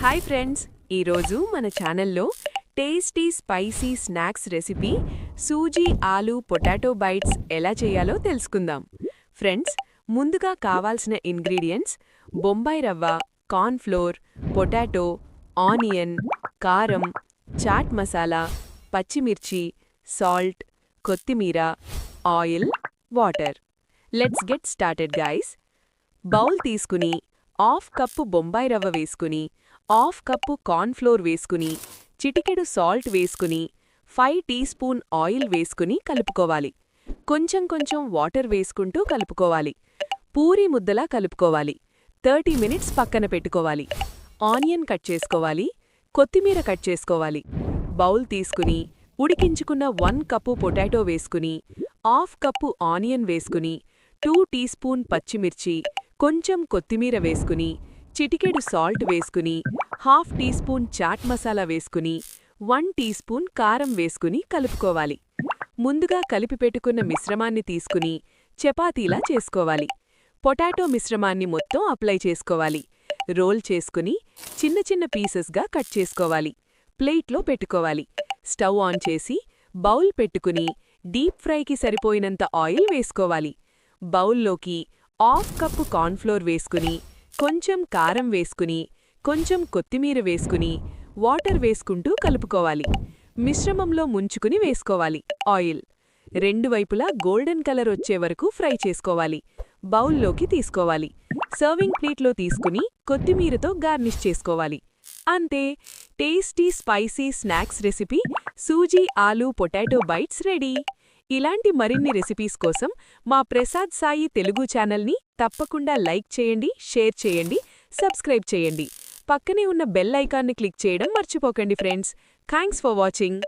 Hi friends ఈరోజు మన ఛానల్లో tasty spicy snacks recipe suji aloo potato bites ఎలా చేయాలో తెలుసుకుందాం. ఫ్రెండ్స్ ముందుగా కావాల్సిన ఇంగ్రీడియంట్స్ బొంబాయి రవ్వ కార్న్ ఫ్లోర్ పొటాటో ఆనియన్ కారం చాట్ మసాలా పచ్చిమిర్చి సాల్ట్ కొత్తిమీర oil water let's get started guys bowl తీసుకుని హాఫ్ కప్పు బొంబాయి రవ్వ వేసుకుని హాఫ్ కప్పు కార్న్ఫ్లోర్ వేసుకుని చిటికెడు సాల్ట్ వేసుకుని ఫైవ్ టీ స్పూన్ ఆయిల్ వేసుకుని కలుపుకోవాలి. కొంచెం కొంచెం వాటర్ వేసుకుంటూ కలుపుకోవాలి. పూరి ముద్దలా కలుపుకోవాలి. థర్టీ మినిట్స్ పక్కన పెట్టుకోవాలి. ఆనియన్ కట్ చేసుకోవాలి. కొత్తిమీర కట్ చేసుకోవాలి. బౌల్ తీసుకుని ఉడికించుకున్న వన్ కప్పు పొటాటో వేసుకుని హాఫ్ కప్పు ఆనియన్ వేసుకుని టూ టీ స్పూన్ పచ్చిమిర్చి కొంచెం కొత్తిమీర వేసుకుని చిటికెడు సాల్ట్ వేసుకుని half teaspoon chaat masala వేసుకుని వన్ టీ స్పూన్ కారం వేసుకుని కలుపుకోవాలి. ముందుగా కలిపి పెట్టుకున్న మిశ్రమాన్ని తీసుకుని చపాతీలా చేసుకోవాలి. పొటాటో మిశ్రమాన్ని మొత్తం అప్లై చేసుకోవాలి. రోల్ చేసుకుని చిన్న చిన్న పీసెస్గా కట్ చేసుకోవాలి. ప్లేట్లో పెట్టుకోవాలి. స్టవ్ ఆన్ చేసి బౌల్ పెట్టుకుని డీప్ ఫ్రైకి సరిపోయినంత ఆయిల్ వేసుకోవాలి. బౌల్లోకి హాఫ్ కప్పు కార్న్ఫ్లోర్ వేసుకుని కొంచెం కారం వేసుకుని కొంచెం కొత్తిమీర వేసుకుని వాటర్ వేసుకుంటూ కలుపుకోవాలి. మిశ్రమంలో ముంచుకుని వేసుకోవాలి. ఆయిల్. రెండు వైపులా గోల్డెన్ కలర్ వచ్చే వరకు ఫ్రై చేసుకోవాలి. బౌల్లోకి తీసుకోవాలి. సర్వింగ్ ప్లేట్లో తీసుకుని కొత్తిమీరతో గార్నిష్ చేసుకోవాలి. అంతే. Tasty spicy snacks recipe suji aloo potato bites ready. ఇలాంటి మరిన్ని రెసిపీస్ కోసం మా ప్రసాద్ సాయి తెలుగు ఛానల్ని తప్పకుండా లైక్ చేయండి షేర్ చేయండి సబ్స్క్రైబ్ చేయండి. పక్కనే ఉన్న బెల్ ఐకాన్ని క్లిక్ చేయడం మర్చిపోకండి ఫ్రెండ్స్. Thanks for watching.